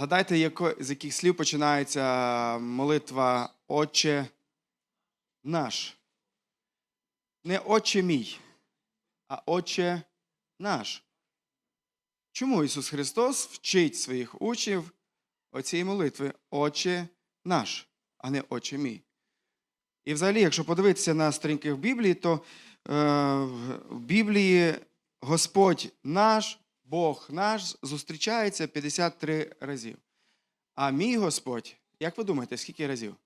Згадайте, з яких слів починається молитва Отче наш. Не Отче мій, а Отче наш. Чому Ісус Христос вчить своїх учнів оцієї молитви Отче наш, а не Отче мій? І взагалі, якщо подивитися на сторінки в Біблії, то е, в Біблії Господь наш, Бог наш зустрічається 53 разів. А мій Господь, як ви думаєте, скільки разів?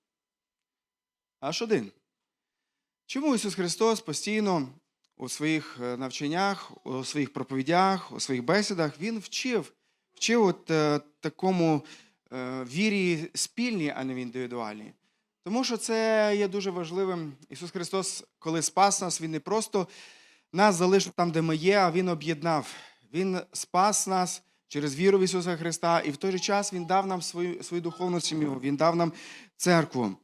Аж один. Чому Ісус Христос постійно у своїх е, навчаннях, у своїх проповідях, у своїх бесідах Він вчив, вчив от, е, такому е, вірі спільній, а не в індивідуальній. Тому що це є дуже важливим. Ісус Христос, коли спас нас, Він не просто нас залишив там, де ми є, а Він об'єднав. Він спас нас через віру в Ісуса Христа, і в той же час Він дав нам свою, свою духовну сім'ю, Він дав нам церкву.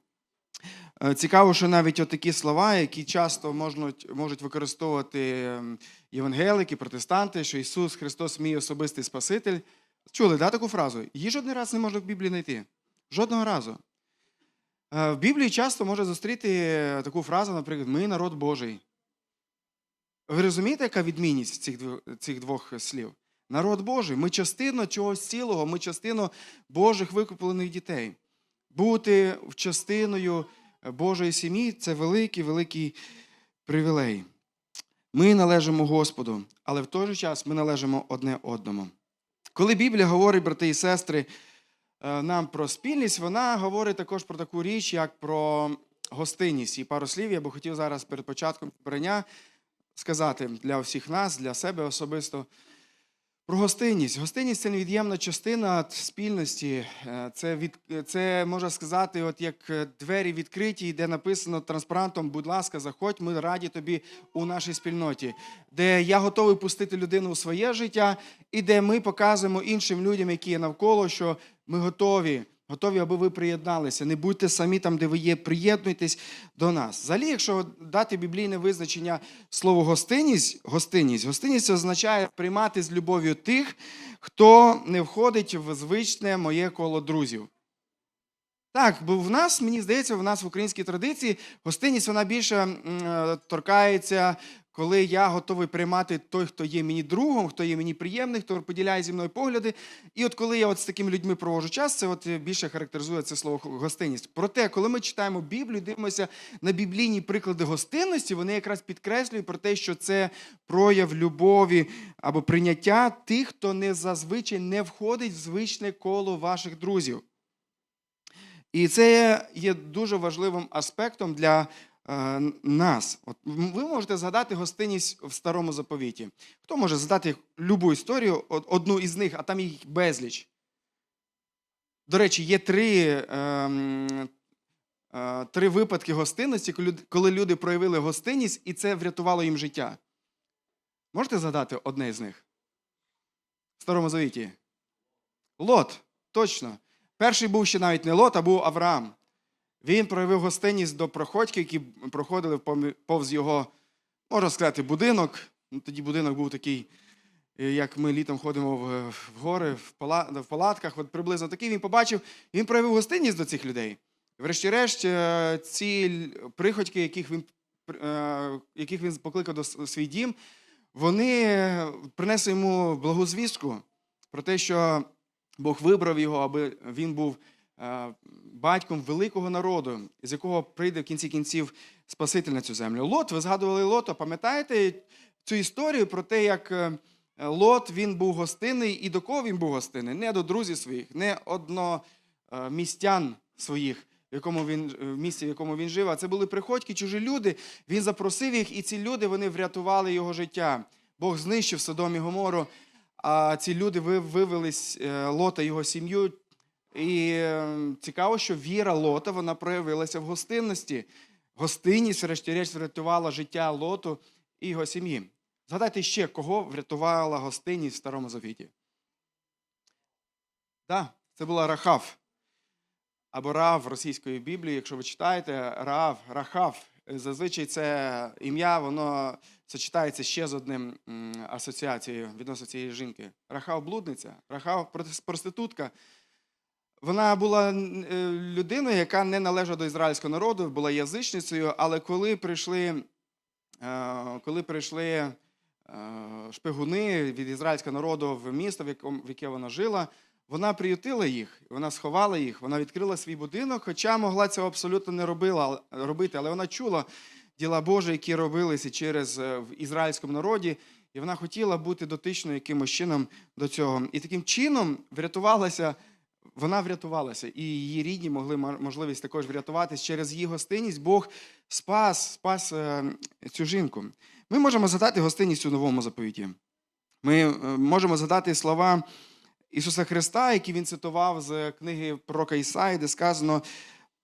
Е, Цікаво, що навіть такі слова, які часто можуть, можуть використовувати ем, євангелики, протестанти, що Ісус Христос мій особистий Спаситель. Чули да, таку фразу? Її жоден раз не можна в Біблії знайти. Жодного разу. Е, В Біблії часто може зустріти таку фразу, наприклад, ми народ Божий. Ви розумієте, яка відмінність цих цих двох слів? Народ Божий. Ми частина чогось цілого, ми частина Божих викуплених дітей. Бути частиною Божої сім'ї це великий, великий привілей. Ми належимо Господу, але в той же час ми належимо одне одному. Коли Біблія говорить, брати і сестри, е, нам про спільність, вона говорить також про таку річ, як про гостинність. І пару слів я би хотів зараз перед початком збирання сказати для всіх нас, для себе особисто. Про гостинність. Гостинність це невід'ємна частина спільності. Е, Це, від, це можна сказати, от як е, двері відкриті, де написано транспарантом, будь ласка, заходь, ми раді тобі у нашій спільноті, де я готовий пустити людину у своє життя, і де ми показуємо іншим людям, які є навколо, що ми готові. Готові, аби ви приєдналися. Не будьте самі там, де ви є, приєднуйтесь до нас. Взагалі, якщо дати біблійне визначення слову гостинність, гостинність, гостинність означає приймати з любов'ю тих, хто не входить в звичне моє коло друзів. Так, бо в нас, мені здається, в нас в українській традиції гостинність вона більше е, торкається, коли я готовий приймати той, хто є мені другом, хто є мені приємний, хто поділяє зі мною погляди. І от коли я от з такими людьми проводжу час, це от більше характеризує це слово гостинність. Проте, коли ми читаємо Біблію, дивимося на біблійні приклади гостинності, вони якраз підкреслюють про те, що це прояв любові або прийняття тих, хто не зазвичай не входить в звичне коло ваших друзів. І це є дуже важливим аспектом для е, нас. От ви можете згадати гостинність в старому заповіті. Хто може згадати любу історію, одну із них, а там їх безліч. До речі, є три, ем, е, три випадки гостинності, коли люди проявили гостинність, і це врятувало їм життя. Можете згадати одне з них? В старому завіті. Лот, точно. Перший був ще навіть не Лот, а був Авраам. Він проявив гостинність до проходьків, які проходили повз його, можна сказати, будинок. Ну, Тоді будинок був такий, е, як ми літом ходимо в, гори, в, палатках, от приблизно такий. Він побачив, він проявив гостинність до цих людей. Врешті-решт, е, ці приходьки, яких він, е, яких він покликав до свій дім, вони принесли йому благу звістку про те, що Бог вибрав його, аби він був е, батьком великого народу, з якого прийде в кінці кінців Спаситель на цю землю. Лот, ви згадували Лота, пам'ятаєте цю історію про те, як е, Лот він був гостинний, і до кого він був гостинний? Не до друзів своїх, не одномістян своїх. В якому він в місті, в якому він жив, а це були приходьки, чужі люди. Він запросив їх, і ці люди вони врятували його життя. Бог знищив Содом і Гомору, а ці люди вивелись е, Лота, його сім'ю. І е, цікаво, що віра Лота вона проявилася в гостинності. Гостинність, врешті-решт, врятувала життя Лоту і його сім'ї. Згадайте ще, кого врятувала гостинність в Старому Завіті. Так, це була Рахав. Або Рав російської Біблії, якщо ви читаєте, Рав, Рахав. Зазвичай це ім'я, воно сочетається ще з одним асоціацією відносно цієї жінки. Рахав блудниця, Рахав проститутка. Вона була е, людиною, яка не належала до ізраїльського народу, була язичницею, але коли прийшли, е, коли прийшли е, шпигуни від ізраїльського народу в місто, в яке вона жила, вона приютила їх, вона сховала їх, вона відкрила свій будинок, хоча могла цього абсолютно не робила, робити, але вона чула діла Божі, які робилися через е, в ізраїльському народі, і вона хотіла бути дотичною якимось чином до цього. І таким чином врятувалася, вона врятувалася, і її рідні могли можливість також врятуватись через її гостинність. Бог спас, спас е, цю жінку. Ми можемо згадати гостинність у новому заповіті. Ми е, можемо згадати слова Ісуса Христа, які він цитував з книги пророка Ісаї, де сказано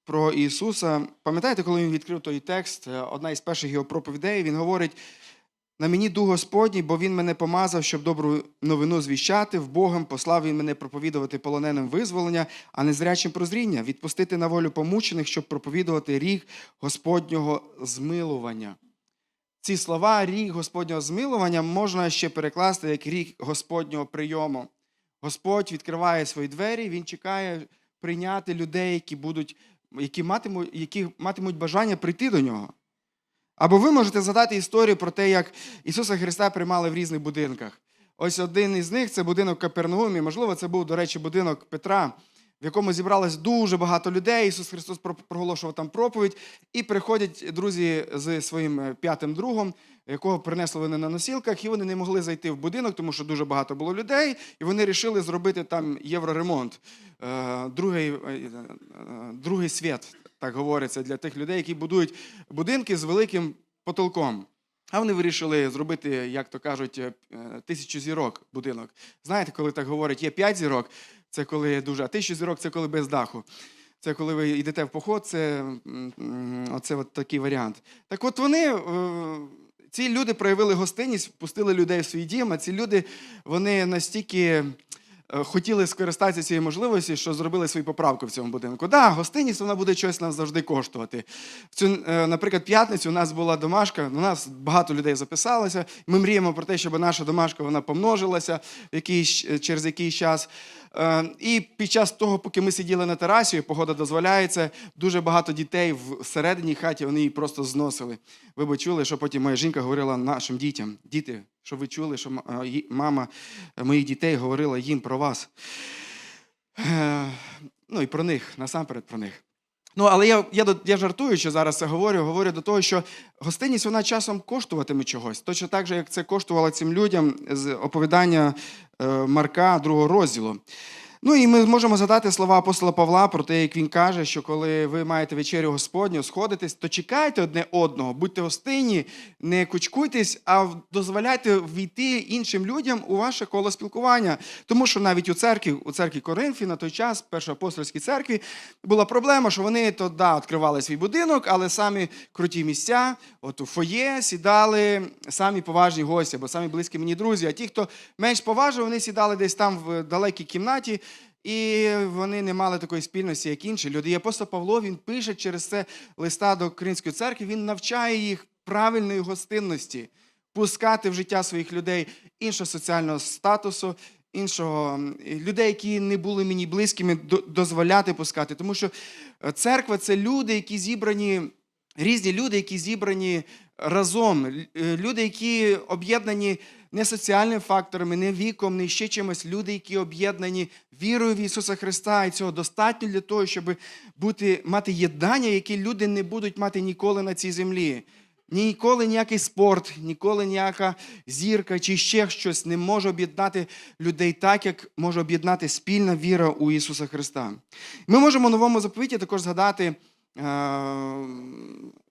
про Ісуса. Пам'ятаєте, коли він відкрив той текст, е, одна із перших його проповідей, він говорить: на мені дух Господній, бо він мене помазав, щоб добру новину звіщати. В Богом послав він мене проповідувати полоненим визволення, а незрячим прозріння, відпустити на волю помучених, щоб проповідувати рік Господнього змилування. Ці слова рік Господнього змилування можна ще перекласти як рік Господнього прийому. Господь відкриває свої двері, Він чекає прийняти людей, які будуть, які матимуть, які матимуть бажання прийти до нього. Або ви можете згадати історію про те, як Ісуса Христа приймали в різних будинках. Ось один із них це будинок Капернаумі. Можливо, це був, до речі, будинок Петра, в якому зібралось дуже багато людей. Ісус Христос про- проголошував там проповідь. І приходять друзі з своїм е, п'ятим другом, якого принесли вони на носілках, і вони не могли зайти в будинок, тому що дуже багато було людей, і вони вирішили зробити там євроремонт. Е, Другий, е, другий світ, так говориться, для тих людей, які будують будинки з великим потолком. А вони вирішили зробити, як то кажуть, тисячу зірок будинок. Знаєте, коли так говорять, є п'ять зірок, це коли дуже, а тисячу зірок це коли без даху. Це коли ви йдете в поход, це оце от такий варіант. Так от вони, е, ці люди проявили гостинність, пустили людей в свій дім, а ці люди вони настільки е, хотіли скористатися цією можливістю, що зробили свої поправки в цьому будинку. Да, гостинність вона буде щось нам завжди коштувати. В цю, е, наприклад, п'ятницю у нас була домашка, у нас багато людей записалося. Ми мріємо про те, щоб наша домашка вона помножилася якийсь, через якийсь час. Е, І під час того, поки ми сиділи на терасі, погода дозволяється, дуже багато дітей всередині хаті вони її просто зносили. Ви б чули, що потім моя жінка говорила нашим дітям: діти, що ви чули, що е, мама моїх дітей говорила їм про вас. Е, Ну і про них, насамперед про них. Ну, але я, я, я жартую, що зараз це говорю, говорю до того, що гостинність вона часом коштуватиме чогось. Точно так же, як це коштувало цим людям з оповідання е, Марка другого розділу. Ну і ми можемо згадати слова апостола Павла про те, як він каже, що коли ви маєте вечерю Господню, сходитесь, то чекайте одне одного, будьте гостинні, не кучкуйтесь, а дозволяйте війти іншим людям у ваше коло спілкування. Тому що навіть у церкві, у церкві Коринфі на той час, першоапостольській церкві, була проблема, що вони то да, відкривали свій будинок, але самі круті місця, от у фоє сідали самі поважні гості, або самі близькі мені друзі. А ті, хто менш поважив, вони сідали десь там в далекій кімнаті. І вони не мали такої спільності, як інші люди. І апостол Павло він пише через це листа до Української церкви. Він навчає їх правильної гостинності, пускати в життя своїх людей іншого соціального статусу, іншого людей, які не були мені близькими, до- дозволяти пускати. Тому що е, церква це люди, які зібрані, різні люди, які зібрані разом, е, люди, які об'єднані не соціальними факторами, не віком, не ще чимось. Люди, які об'єднані вірою в Ісуса Христа, і цього достатньо для того, щоб бути, мати єднання, яке люди не будуть мати ніколи на цій землі. Ніколи ніякий спорт, ніколи ніяка зірка чи ще щось не може об'єднати людей так, як може об'єднати спільна віра у Ісуса Христа. Ми можемо в новому заповіті також згадати е,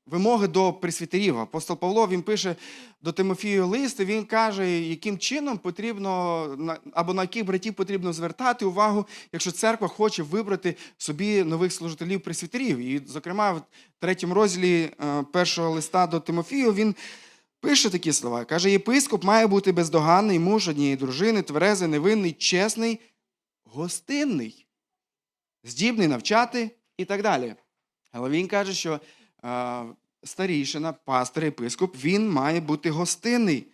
вимоги до пресвітерів. Апостол Павло він пише до Тимофію лист, і він каже, яким чином потрібно або на яких братів потрібно звертати увагу, якщо церква хоче вибрати собі нових служителів пресвітерів. І, зокрема, в третьому розділі е, першого листа до Тимофію він. Пише такі слова. Каже, єпископ має бути бездоганний, муж однієї дружини, тверезий, невинний, чесний, гостинний, здібний навчати і так далі. Але він каже, що старішина, пастор, єпископ, він має бути гостинний.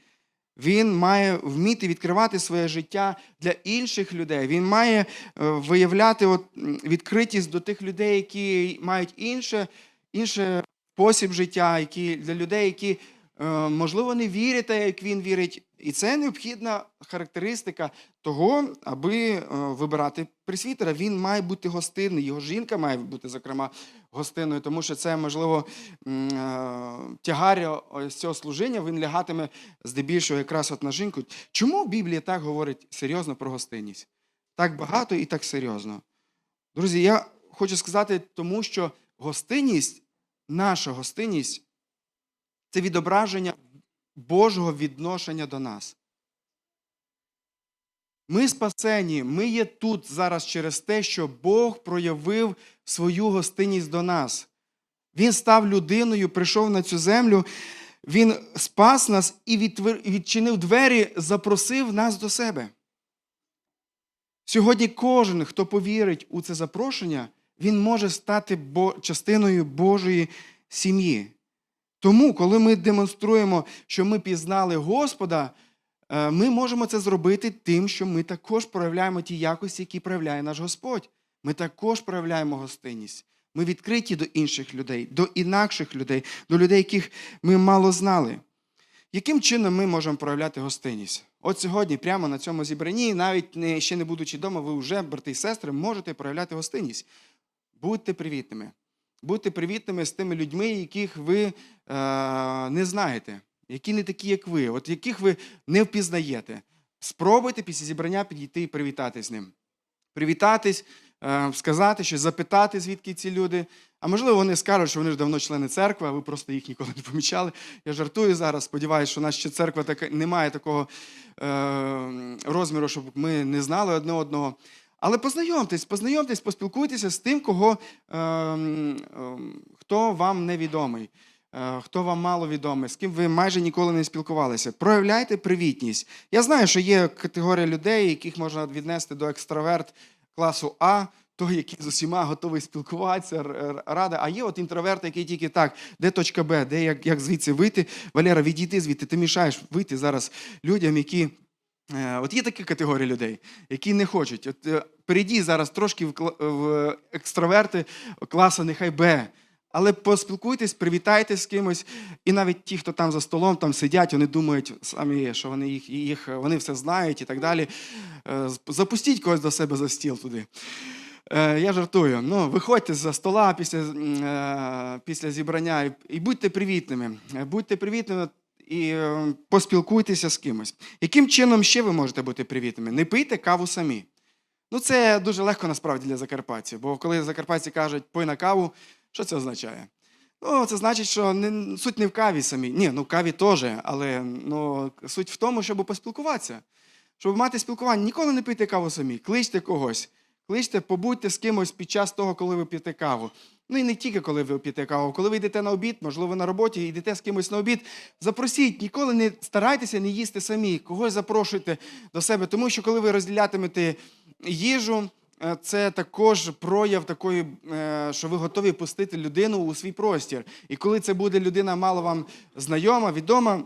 Він має вміти відкривати своє життя для інших людей. Він має е, виявляти от, відкритість до тих людей, які мають інше, інше спосіб життя, які, для людей, які, е, можливо, не вірять, як він вірить. І це необхідна характеристика того, аби е, вибирати пресвітера. Він має бути гостинний, його жінка має бути, зокрема, гостинною, тому що це, можливо, е, тягар ось цього служіння, він лягатиме здебільшого якраз от на жінку. Чому Біблія так говорить серйозно про гостинність? Так багато і так серйозно. Друзі, я хочу сказати, тому що гостинність, наша гостинність це відображення Божого відношення до нас. Ми спасені, ми є тут зараз через те, що Бог проявив свою гостинність до нас. Він став людиною, прийшов на цю землю, Він спас нас і відчинив двері, запросив нас до себе. Сьогодні кожен, хто повірить у це запрошення, він може стати частиною Божої сім'ї. Тому, коли ми демонструємо, що ми пізнали Господа, е, ми можемо це зробити тим, що ми також проявляємо ті якості, які проявляє наш Господь. Ми також проявляємо гостинність. Ми відкриті до інших людей, до інакших людей, до людей, яких ми мало знали. Яким чином ми можемо проявляти гостинність? От сьогодні, прямо на цьому зібранні, навіть ще не будучи вдома, ви вже, брати і сестри, можете проявляти гостинність. Будьте привітними. Будьте привітними з тими людьми, яких ви е, не знаєте, які не такі, як ви, от яких ви не впізнаєте. Спробуйте після зібрання підійти і привітати з ним. Привітатись, сказати щось, запитати, звідки ці люди. А можливо, вони скажуть, що вони ж давно члени церкви, а ви просто їх ніколи не помічали. Я жартую зараз, сподіваюся, що нас ще церква така, не має такого е, розміру, щоб ми не знали одне одного. Але познайомтесь, познайомтесь, поспілкуйтеся з тим, кого, е, е, хто вам невідомий, е, хто вам мало відомий, з ким ви майже ніколи не спілкувалися. Проявляйте привітність. Я знаю, що є категорія людей, яких можна віднести до екстраверт класу А, той, який з усіма готовий спілкуватися, рада. А є от інтроверт, який тільки так, де точка Б, де як, як звідси вийти. Валера, відійди звідти, ти мішаєш вийти зараз людям, які. Е, От є такі категорії людей, які не хочуть. От е, перейді зараз трошки в, в екстраверти класу нехай Б. Але поспілкуйтесь, привітайтесь з кимось, і навіть ті, хто там за столом там сидять, вони думають самі, що вони їх, їх вони все знають і так далі. Е, Запустіть когось до себе за стіл туди. Е, Я жартую. Ну, виходьте за стола після, е, після зібрання і, будьте привітними. Будьте привітними і поспілкуйтеся з кимось. Яким чином ще ви можете бути привітними? Не пийте каву самі. Ну, це дуже легко насправді для закарпатців, бо коли закарпатці кажуть пий на каву, що це означає? Ну, це значить, що не, суть не в каві самі. Ні, ну в каві теж, але ну, суть в тому, щоб поспілкуватися. Щоб мати спілкування, ніколи не пийте каву самі, кличте когось. Кличте, побудьте з кимось під час того, коли ви п'єте каву. Ну і не тільки коли ви п'єте каву, коли ви йдете на обід, можливо, на роботі, йдете з кимось на обід, запросіть, ніколи не старайтеся не їсти самі, когось запрошуйте до себе, тому що коли ви розділятимете їжу, це також прояв такої, е, що ви готові пустити людину у свій простір. І коли це буде людина мало вам знайома, відома,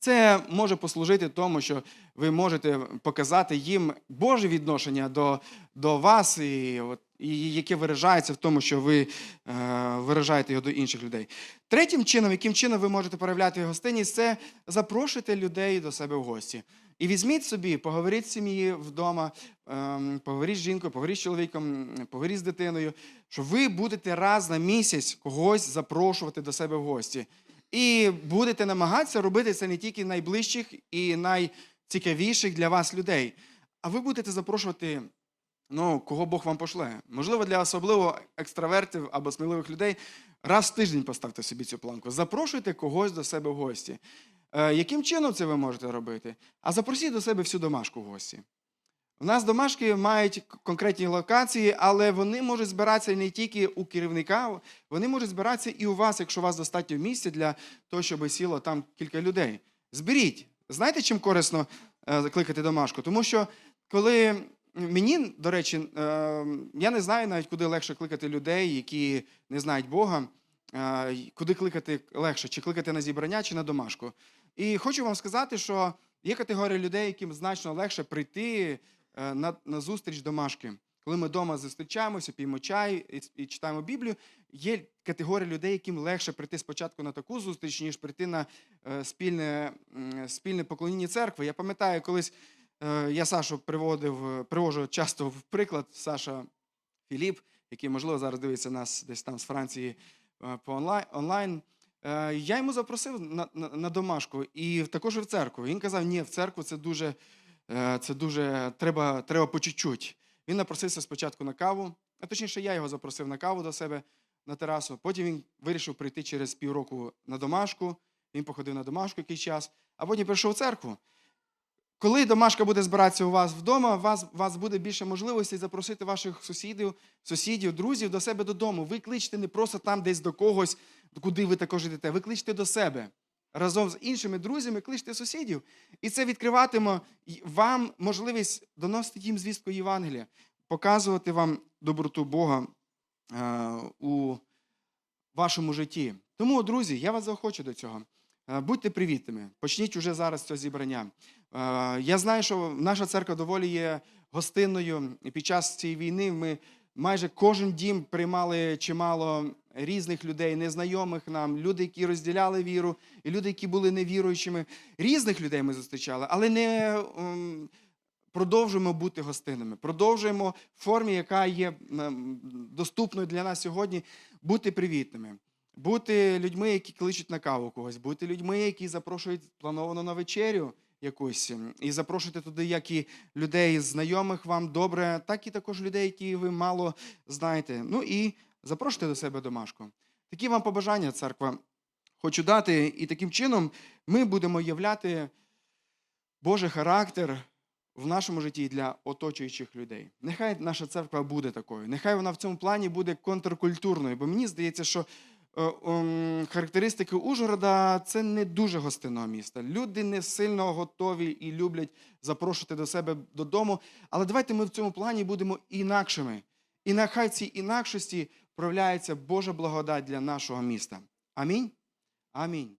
це може послужити тому, що ви можете показати їм Боже відношення до, до вас, і, і яке виражається в тому, що ви е, виражаєте його до інших людей. Третім чином, яким чином ви можете проявляти гостинність, це запрошуйте людей до себе в гості. І візьміть собі, поговоріть з сім'ї вдома, ем, поговоріть з жінкою, поговоріть з чоловіком, поговоріть з дитиною, що ви будете раз на місяць когось запрошувати до себе в гості. І будете намагатися робити це не тільки найближчих і найцікавіших для вас людей, а ви будете запрошувати ну, кого Бог вам пошле. Можливо, для особливо екстравертів або сміливих людей раз в тиждень поставте собі цю планку. Запрошуйте когось до себе в гості. Е, яким чином це ви можете робити? А запросіть до себе всю домашку в гості. У нас домашки мають конкретні локації, але вони можуть збиратися не тільки у керівника, вони можуть збиратися і у вас, якщо у вас достатньо місця для того, щоб сіло там кілька людей. Зберіть. Знаєте, чим корисно е, закликати домашку? Тому що коли мені, до речі, е, я не знаю навіть, куди легше кликати людей, які не знають Бога, е, куди кликати легше, чи кликати на зібрання, чи на домашку. І хочу вам сказати, що Є категорія людей, яким значно легше прийти на, на зустріч домашки. Коли ми вдома зустрічаємося, п'ємо чай і, і читаємо Біблію, є категорія людей, яким легше прийти спочатку на таку зустріч, ніж прийти на е, спільне, м, спільне поклоніння церкви. Я пам'ятаю, колись е, я Сашу приводив, е, привожу часто в приклад Саша Філіп, який, можливо, зараз дивиться нас десь там з Франції е, по онлайн. онлайн. Е, Я йому запросив на, на, на домашку і також в церкву. Він казав, ні, в церкву це дуже, е, це дуже треба, треба по чуть-чуть. Він напросився спочатку на каву, а точніше, я його запросив на каву до себе на терасу. Потім він вирішив прийти через півроку на домашку. Він походив на домашку якийсь час, а потім прийшов в церкву. Коли домашка буде збиратися у вас вдома, у вас, у вас буде більше можливостей запросити ваших сусідів, сусідів, друзів до себе додому. Ви кличте не просто там десь до когось, куди ви також йдете. Ви кличте до себе. Разом з іншими друзями кличте сусідів. І це відкриватиме вам можливість доносити їм звістку Євангелія, показувати вам доброту Бога е, у вашому житті. Тому, друзі, я вас заохочу до цього. Е, Будьте привітними, почніть уже зараз це зібрання. Е, Я знаю, що наша церква доволі є гостинною. Під час цієї війни ми майже кожен дім приймали чимало різних людей, незнайомих нам, люди, які розділяли віру, і люди, які були невіруючими. Різних людей ми зустрічали, але не ем, продовжуємо бути гостинними. Продовжуємо в формі, яка є ем, доступною для нас сьогодні, бути привітними. Бути людьми, які кличуть на каву когось, бути людьми, які запрошують плановано на вечерю якусь, і запрошуйте туди як і людей знайомих вам добре, так і також людей, які ви мало знаєте. Ну і запрошуйте до себе домашку. Такі вам побажання, церква, хочу дати, і таким чином ми будемо являти Божий характер в нашому житті для оточуючих людей. Нехай наша церква буде такою. Нехай вона в цьому плані буде контркультурною, бо мені здається, що характеристики Ужгорода це не дуже гостинного міста. Люди не сильно готові і люблять запрошувати до себе додому. Але давайте ми в цьому плані будемо інакшими. І нехай цій інакшості проявляється Божа благодать для нашого міста. Амінь. Амінь.